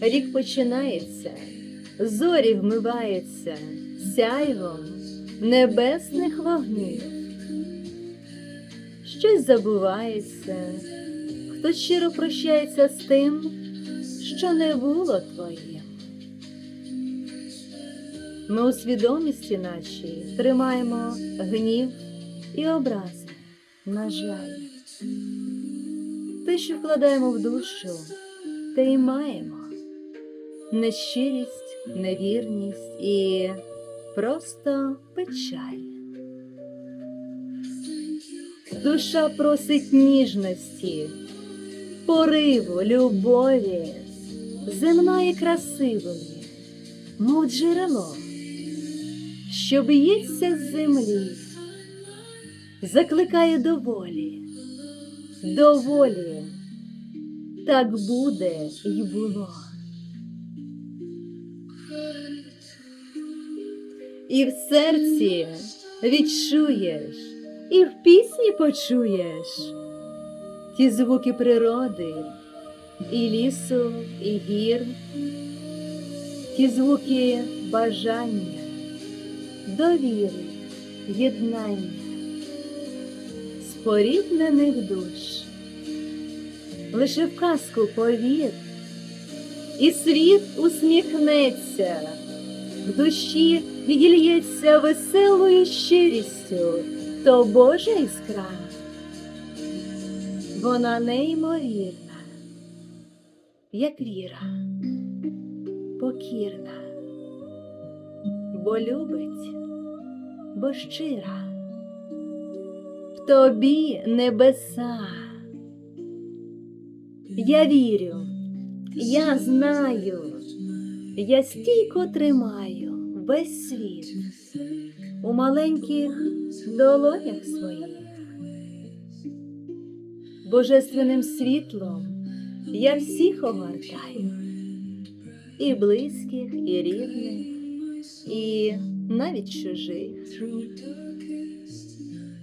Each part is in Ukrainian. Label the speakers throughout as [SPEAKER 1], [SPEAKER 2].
[SPEAKER 1] Рік починається, зорі вмиваються сяйвом небесних вогнів. Щось забувається, хтось щиро прощається з тим, що не було твоїм. Ми у свідомості нашій тримаємо гнів і образи, на жаль. Те, що вкладаємо в душу, те й маємо. Нещирість, невірність і просто печаль. Душа просить ніжності, пориву, любові, земної красивої, мов джерело, що б'ється з землі, закликає до волі, до волі. Так буде й було. І в серці відчуєш, і в пісні почуєш ті звуки природи, і лісу, і гір, ті звуки бажання, довіри, єднання, споріднених душ. Лише в казку повір, і світ усміхнеться, в душі відільється веселою щирістю, то Божа іскра. Вона неймовірна, як віра, покірна, бо любить, бо щира, в тобі небеса. Я вірю, я знаю, я стійко тримаю весь світ у маленьких долонях своїх. Божественним світлом я всіх огортаю, і близьких, і рідних, і навіть чужих.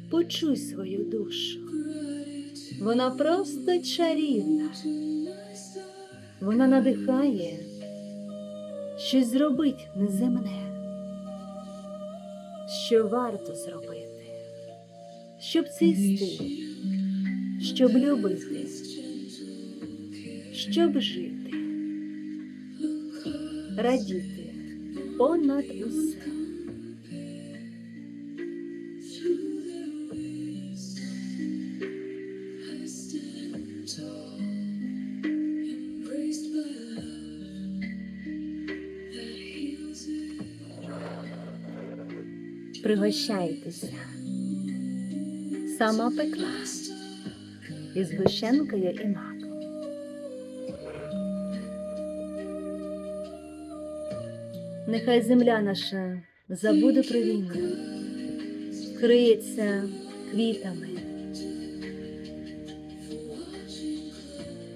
[SPEAKER 1] Почуй свою душу. Вона просто чарівна. Вона надихає щось зробить неземне, що варто зробити, щоб цвісти, щоб любити, щоб жити, радіти понад усе. Пригощайтеся. Сама пекла із вишенкою і маком. Нехай земля наша забуде про війну, криється квітами.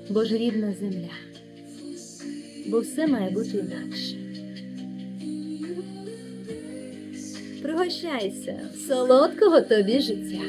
[SPEAKER 1] Бо рідна земля, бо все має бути інакше. Пригощайся, солодкого тобі життя.